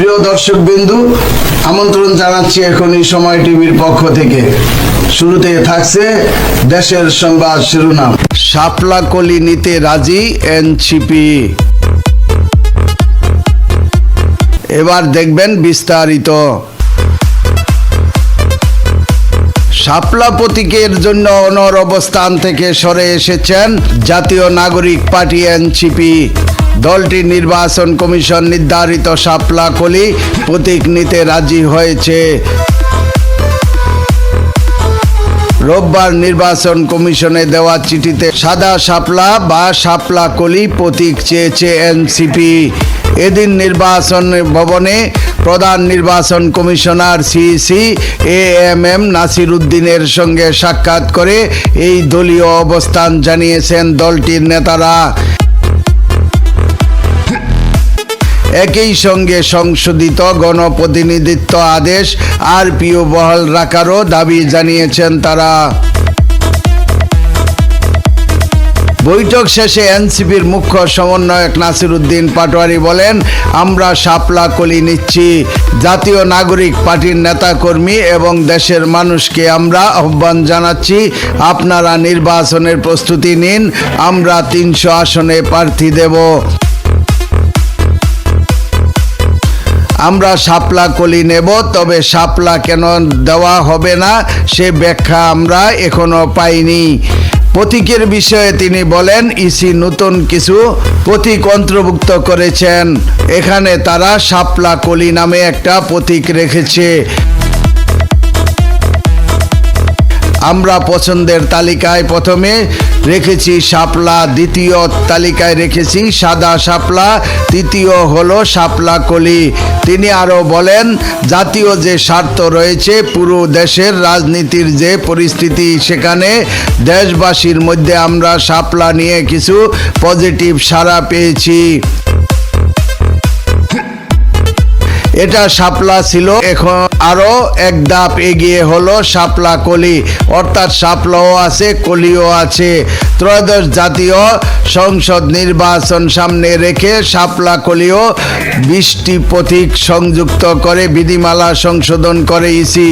প্রিয় দর্শক বিন্দু আমন্ত্রণ জানাচ্ছি এখন এই সময় টিভির পক্ষ থেকে। শুরুতে থাকছে দেশের সংবাদ শিরোনাম। শাপলা কলি নিতে রাজি এনসিপি। এবার দেখবেন বিস্তারিত। শাপলা প্রতীকের জন্য অনর অবস্থান থেকে সরে এসেছেন জাতীয় নাগরিক পার্টি এনসিপি। দলটির নির্বাচন কমিশন নির্ধারিত শাপলা কলি প্রতীক নিতে রাজি হয়েছে। রোববার নির্বাচন কমিশনে দেওয়া চিঠিতে সাদা শাপলা বা শাপলা কলি প্রতীক চেয়েছে এনসিপি। এদিন নির্বাচন ভবনে প্রধান নির্বাচন commissioner CC A M M Nasir উদ্দিনের সঙ্গে সাক্ষাৎ করে এই দলীয় অবস্থান জানিয়েছেন দলটির নেতারা। একই সঙ্গে সংশোধিত গণপ্রতিনিধিত্ব আদেশ আর পিও বহাল রাখারও দাবি জানিয়েছেন তারা। বৈঠক শেষে এনসিপির মুখ্য সমন্বয়ক নাসির উদ্দিন পাটোয়ারি বলেন, আমরা শাপলা কলি নিচ্ছি। জাতীয় নাগরিক পার্টির নেতাকর্মী এবং দেশের মানুষকে আমরা আহ্বান জানাচ্ছি। আপনারা নির্বাচনের প্রস্তুতি নিন। আমরা তিনশো আসনে প্রার্থী দেব। আমরা শাপলা কলি নেব, তবে সাপলা কেন দেওয়া হবে না? সে ব্যাখ্যা আমরা এখনও পাইনি। প্রতীকের বিষয়ে তিনি বলেন, ইসি নতুন কিছু প্রতীক অন্তর্ভুক্ত করেছেন। এখানে তারা শাপলা কলি নামে একটা প্রতীক রেখেছে। আমরা পছন্দের তালিকায় প্রথমে রেখেছি শাপলা, দ্বিতীয় তালিকায় রেখেছি সাদা শাপলা, তৃতীয় হলো শাপলা কলি। তিনি আরও বলেন, জাতীয় যে স্বার্থ রয়েছে, পুরো দেশের রাজনীতির যে পরিস্থিতি সেখানে দেশবাসীর মধ্যে আমরা শাপলা নিয়ে কিছু পজিটিভ সাড়া পেয়েছি। এটা সাপলা ছিল। এখন আরও এক ধাপ এগিয়ে হলো শাপলা কলি। অর্থাৎ সাপলাও আছে, কলিও আছে। ত্রয়োদশ জাতীয় সংসদ নির্বাচন সামনে রেখে সাপলা কলিও বৃষ্টি প্রতীক সংযুক্ত করে বিধিমালা সংশোধন করে ইসি।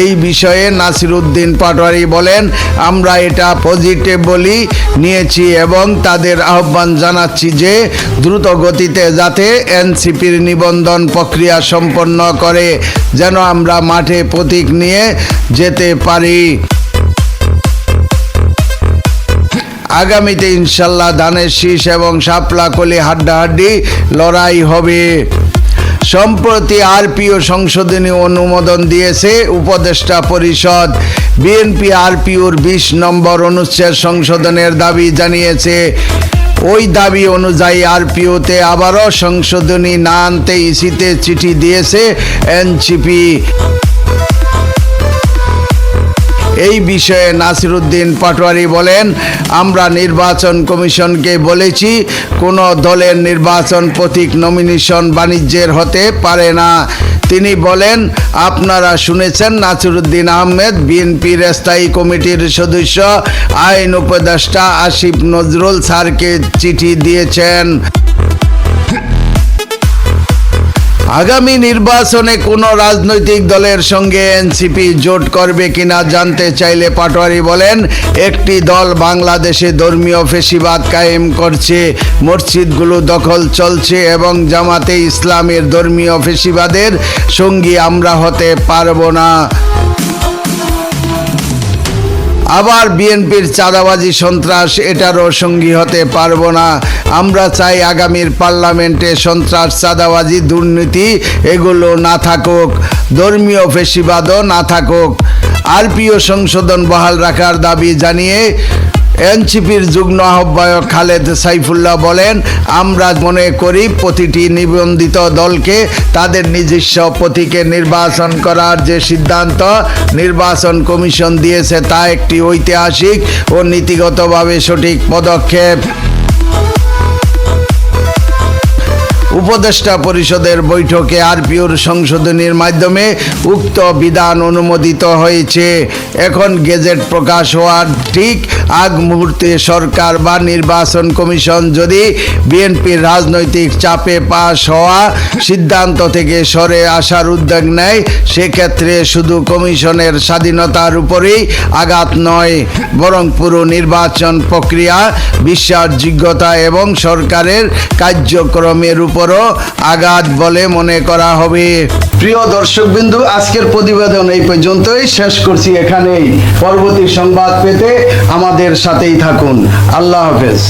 এই বিষয়ে নাসির উদ্দিন পাটোয়ারি বলেন, আমরা এটা পজিটিভলি নিয়েছি এবং তাদের আহ্বান জানাচ্ছি যে দ্রুত গতিতে যাতে এনসিপির নিবন্ধন প্রক্রিয়া সম্পন্ন করে, যেন আমরা মাঠে প্রতীক নিয়ে যেতে পারি। আগামীতে ইনশাল্লাহ ধানের শীষ এবং শাপলা কলি হাড্ডাহাড্ডি লড়াই হবে। সম্প্রতি আরপিও সংশোধনী অনুমোদন দিয়েছে উপদেষ্টা পরিষদ। বিএনপি আরপিওর বিশ নম্বর অনুচ্ছেদ সংশোধনের দাবি জানিয়েছে। ওই দাবি অনুযায়ী আরপিওতে আবারও সংশোধনী না আনতে ইসিতে চিঠি দিয়েছে এনসিপি। এই বিষয়ে নাসিরুদ্দিন পাটোয়ারি বলেন, আমরা নির্বাচন কমিশনকে বলেছি, কোনো দলের নির্বাচন প্রতীক নমিনেশন বাণিজ্যের হতে পারে না। তিনি বলেন, আপনারা শুনেছেন নাসিরুদ্দিন আহমেদ, বিএনপির স্থায়ী কমিটির সদস্য, আইন উপদেষ্টা আসিফ নজরুল স্যারকে চিঠি দিয়েছেন। আগামী নির্বাচনে কোন রাজনৈতিক দলের সঙ্গে এনসিপি জোট করবে কিনা জানতে চাইলে পাটোয়ারি বলেন, একটি দল বাংলাদেশে ধর্মীয় ফেসিবাদ কায়েম করছে, মসজিদগুলো দখল চলছে এবং জামাতে ইসলামের ধর্মীয় ফেসিবাদের সঙ্গী আমরা হতে পারব না। আবার বিএনপির চাঁদাবাজি সন্ত্রাস, এটারও সঙ্গী হতে পারব না। আমরা চাই আগামীর পার্লামেন্টে সন্ত্রাস, চাঁদাবাজি, দুর্নীতি, এগুলো না থাকুক। ধর্মীয় ফেসিবাদও না থাকুক। আরপিও সংশোধন বহাল রাখার দাবি জানিয়ে এনসিপির যুগ্ম আহ্বায়ক খালেদ সাইফুল্লাহ বলেন, আমরা মনে করি প্রতিটি নিবন্ধিত দলকে তাদের নিজস্ব প্রতীকে নির্বাচন করার যে সিদ্ধান্ত নির্বাচন কমিশন দিয়েছে তা একটি ঐতিহাসিক ও নীতিগতভাবে সঠিক পদক্ষেপ। উপদেষ্টা পরিষদের বৈঠকে আরপিওর সংশোধনীর মাধ্যমে উক্ত বিধান অনুমোদিত হয়েছে। এখন গেজেট প্রকাশ হওয়ার ঠিক আগ মুহূর্তে সরকার বা নির্বাচন কমিশন যদি বিএনপির রাজনৈতিক চাপে পাশ হওয়া সিদ্ধান্ত থেকে সরে আসার উদ্যোগ নেয়, সেক্ষেত্রে শুধু কমিশনের স্বাধীনতার উপরেই আঘাত নয়, বরং পুরো নির্বাচন প্রক্রিয়া, বিশ্বাসযোগ্যতা এবং সরকারের কার্যক্রমের উপরও আঘাত বলে মনে করা হবে। প্রিয় দর্শক বিন্দু আজকের প্রতিবেদন এই পর্যন্তই। শেষ করছি এখানেই। পরবর্তী সংবাদ পেতে আমাদের সাথেই থাকুন। আল্লাহ হাফেজ।